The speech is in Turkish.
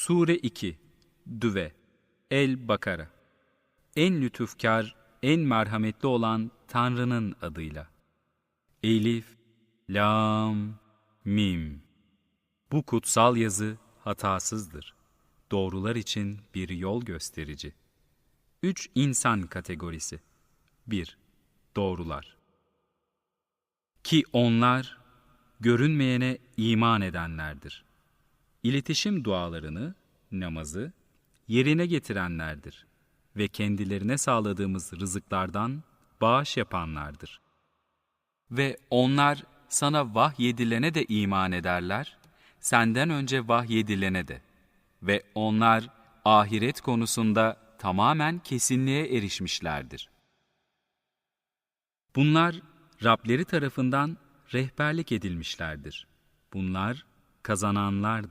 Sure 2 Düve El-Bakara En lütufkar, en merhametli olan Tanrı'nın adıyla. Elif, Lam, Mim. Bu kutsal yazı hatasızdır. Doğrular için bir yol gösterici. Üç insan kategorisi. 1. Doğrular. Ki onlar görünmeyene iman edenlerdir. İletişim dualarını, namazı yerine getirenlerdir ve kendilerine sağladığımız rızıklardan bağış yapanlardır. Ve onlar sana vahyedilene de iman ederler, senden önce vahyedilene de. Ve onlar ahiret konusunda tamamen kesinliğe erişmişlerdir. Bunlar Rableri tarafından rehberlik edilmişlerdir. Bunlar kazananlardır.